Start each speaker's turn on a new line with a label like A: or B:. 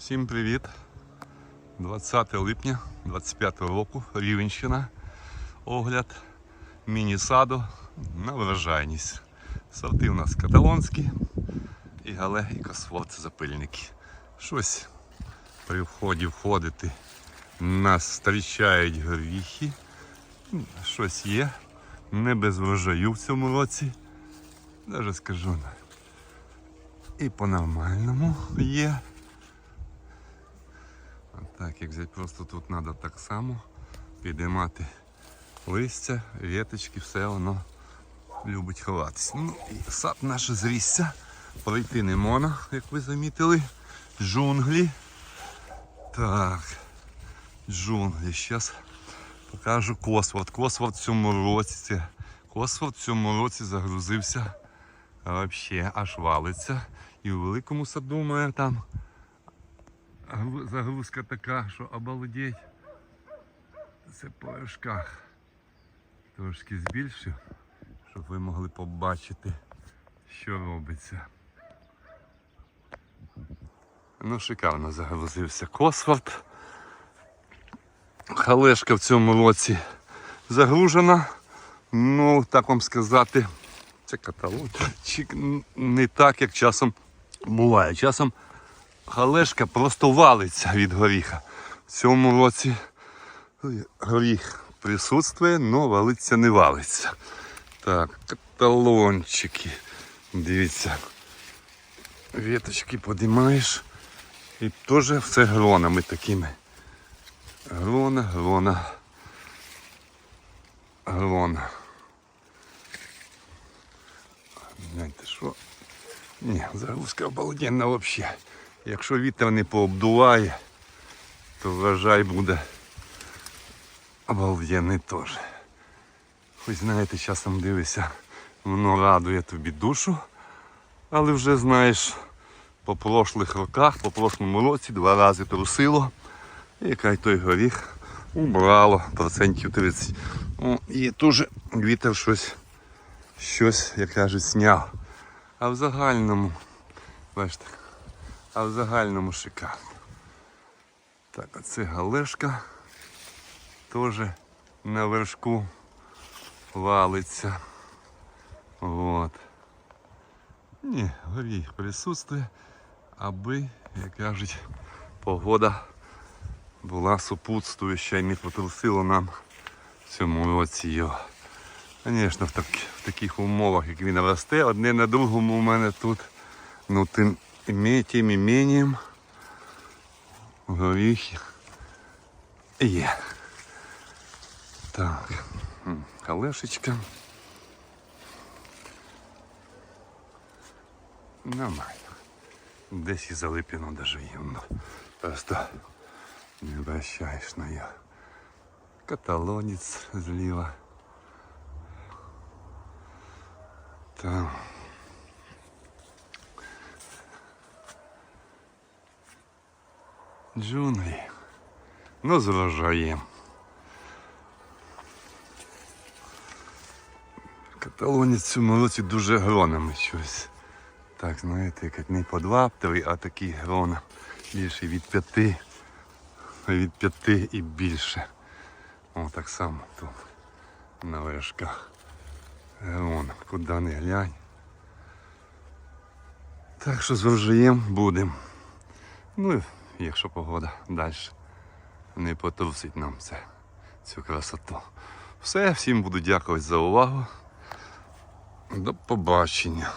A: Всім привіт! 20 липня 25 року Рівенщина. Огляд міні-саду на врожайність. Сорти у нас каталонські і гале і косфорт запильники. Щось при вході входити нас зустрічають горіхи. Щось є. Не без врожаю в цьому році. Даже скажу. І по-нормальному є. Так, як взяти, просто тут треба так само підіймати листя, віточки, все воно любить ховатись. Ну і сад наш зрісся. Пройти не можна, як ви замітили. Джунглі. Так. Джунглі. Зараз покажу Косворд. Косворд в цьому році. Косворд в цьому році загрузився. Взагалі аж валиться. І у великому саду мене там загрузка така, що обалдеть. Це по вершках. Трошки збільшив, щоб ви могли побачити, що робиться. Ну, шикарно загрузився Косфорд. Халешка в цьому році загружена. Ну, так вам сказати, це каталог. Чи не так, як часом буває. Часом халешка просто валиться від горіха. В цьому році горіх присутствує, але валиться не валиться. Так, каталончики. Дивіться. Віточки подимаєш. І теж все гронами такими. Грона, грона. Грона. Гляньте, що. Ні, загрузка обалденна взагалі. Якщо вітер не пообдуває, то врожай буде обалденний теж. Хоч знаєте, часом дивишся, воно радує тобі душу, але вже знаєш, по прошлих роках, по прошлому році два рази трусило, і яка той горіх убрало процентів 30. Ну, і теж вітер щось, щось, як кажуть, сняв. А в загальному, бачите, а в загальному шикарно. Так, а це галешка теж на вершку валиться. Вот. Ні, горіх присутствує, аби, як кажуть, погода була супутствуюча і не потрусило нам цьому його. Звісно, в, так, в таких умовах, як він росте, одне на другому у мене тут, ну тим, іме- тим іменням горіхи є. Так, м, калешечка. Нормально. Десь і залипіно даже є. ну, Просто не обращаєш на його. Каталонець зліва. Там. Джунглі. Ну, з врожаєм. Каталонець в цьому дуже гронами щось. Так, знаєте, як не по два, три, а такі грона більше від п'яти, від п'яти і більше. О, так само тут на вершках. Грона, куди не глянь. Так що з врожаєм будемо. Ну, якщо погода далі не потрусить нам це, цю красоту. Все, всім буду дякувати за увагу. До побачення.